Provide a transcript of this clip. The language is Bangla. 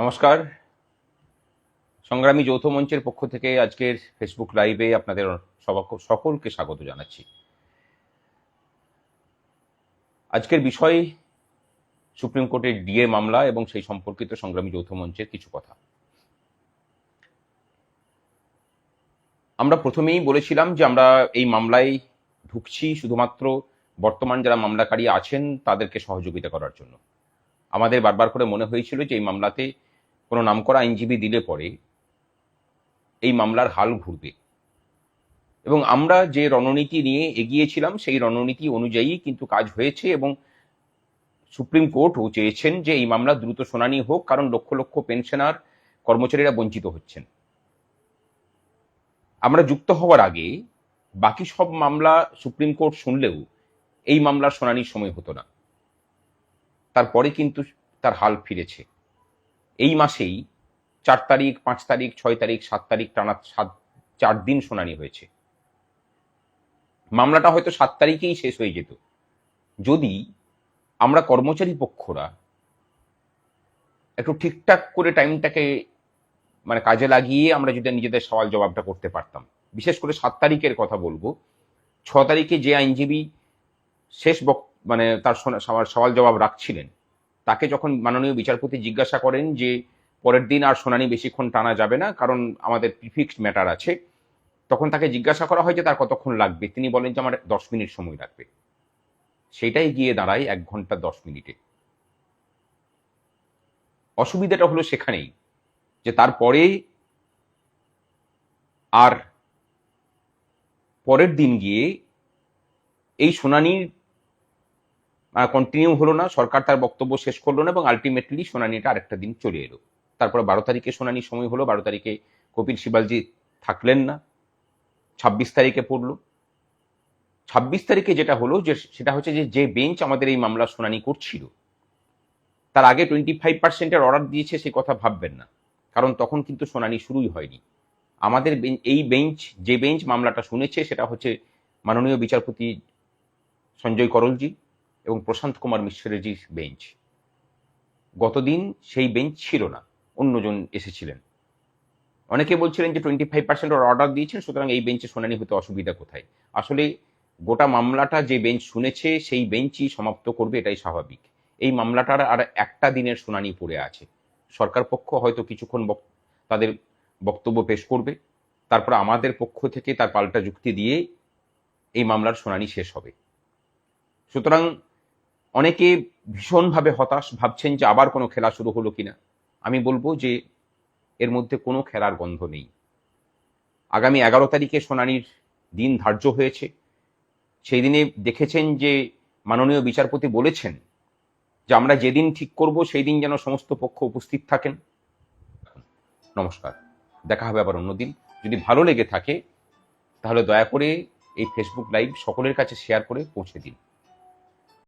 নমস্কার। সংগ্রামী যৌথ মঞ্চের পক্ষ থেকে আজকের ফেসবুক লাইভে আপনাদের সকলকে স্বাগত জানাচ্ছি। আজকের বিষয় সুপ্রিম কোর্টের ডিএ মামলা এবং সেই সম্পর্কিত সংগ্রামী যৌথ মঞ্চের কিছু কথা। আমরা প্রথমেই বলেছিলাম যে আমরা এই মামলায় ঢুকছি শুধুমাত্র বর্তমান যারা মামলাকারী আছেন তাদেরকে সহযোগিতা করার জন্য। আমাদের বারবার করে মনে হয়েছিল যে এই মামলাতে কোনো নামকরা আইনজীবী দিলে পরে এই মামলার হাল ঘুরবে। এবং আমরা যে রণনীতি নিয়ে এগিয়েছিলাম, সেই রণনীতি অনুযায়ী কিন্তু কাজ হয়েছে এবং সুপ্রিম কোর্টও চেয়েছেন যে এই মামলা দ্রুত শুনানি হোক, কারণ লক্ষ লক্ষ পেনশনার কর্মচারীরা বঞ্চিত হচ্ছেন। আমরা যুক্ত হওয়ার আগে বাকি সব মামলা সুপ্রিম কোর্ট শুনলেও এই মামলার শুনানির সময় হতো না। তারপরে কিন্তু তার হাল ফিরেছে। এই মাসেই চার তারিখ, পাঁচ তারিখ, ছয় তারিখ, সাত তারিখ টানা সাত, চার দিন শুনানি হয়েছে। মামলাটা হয়তো সাত তারিখেই শেষ হয়ে যেত। যদি আমরা কর্মচারী পক্ষরা একটু ঠিকঠাক করে টাইমটাকে মানে কাজে লাগিয়ে আমরা যদি নিজেদের সওয়াল জবাবটা করতে পারতাম। বিশেষ করে সাত তারিখের কথা বলব। ছ তারিখে যে আইনজীবী শেষ মানে তার সওয়াল জবাব রাখছিলেন তাকে যখন মাননীয় বিচারপতি জিজ্ঞাসা করেন যে পরের দিন আর শুনানি বেশিক্ষণ টানা যাবে না, কারণ আমাদের প্রিফিক্সড ম্যাটার আছে, তখন তাকে জিজ্ঞাসা করা হয় যে তার কতক্ষণ লাগবে? তিনি বলেন যে আমার দশ মিনিট সময় লাগবে। সেটাই গিয়ে দাঁড়ায় এক ঘণ্টা দশ মিনিটে। অসুবিধাটা হলো সেখানেই, যে তারপরে আর পরের দিন গিয়ে এই শুনানির কন্টিনিউ হলো না, সরকার তার বক্তব্য শেষ করল না এবং আলটিমেটলি শুনানিটা আরেকটা দিন চলে এলো। তারপরে বারো তারিখে শুনানি সময় হলো, বারো তারিখে কপিল সিবালজি থাকলেন না, ছাব্বিশ তারিখে পড়ল। ছাব্বিশ তারিখে যেটা হলো যে, সেটা হচ্ছে যে যে বেঞ্চ আমাদের এই মামলা শুনানি করছিল, তার আগে টোয়েন্টি ফাইভ পার্সেন্টের অর্ডার দিয়েছে সে কথা ভাববেন না, কারণ তখন কিন্তু শুনানি শুরুই হয়নি। আমাদের এই বেঞ্চ যে বেঞ্চ মামলাটা শুনেছে সেটা হচ্ছে মাননীয় বিচারপতি সঞ্জয় করলজি এবং প্রশান্ত কুমার মিশ্রের বেঞ্চ। গতদিন সেই বেঞ্চ ছিল না, অন্যজন এসেছিলেন। অনেকে বলছিলেন যে টোয়েন্টি ফাইভ পার্সেন্ট অর্ডার দিয়েছেন, সুতরাং এই বেঞ্চে শুনানি হতে অসুবিধা কোথায়? আসলে গোটা মামলাটা যে বেঞ্চ শুনেছে, সেই বেঞ্চই সমাপ্ত করবে, এটাই স্বাভাবিক। এই মামলাটার আর একটা দিনের শুনানি পড়ে আছে। সরকার পক্ষ হয়তো কিছুক্ষণ তাদের বক্তব্য পেশ করবে। তারপর আমাদের পক্ষ থেকে তার পাল্টা যুক্তি দিয়ে এই মামলার শুনানি শেষ হবে। সুতরাং অনেকে ভীষণভাবে হতাশ ভাবছেন যে আবার কোনো খেলা শুরু হলো কিনা। আমি বলব যে এর মধ্যে কোনো খেলার গন্ধ নেই। আগামী এগারো তারিখে শুনানির দিন ধার্য হয়েছে। সেই দিনে দেখেছেন যে মাননীয় বিচারপতি বলেছেন যে আমরা যেদিন ঠিক করব সেই দিন যেন সমস্ত পক্ষ উপস্থিত থাকেন। নমস্কার, দেখা হবে আবার অন্যদিন যদি ভালো লেগে থাকে, তাহলে দয়া করে এই ফেসবুক লাইভ সকলের কাছে শেয়ার করে পৌঁছে দিন।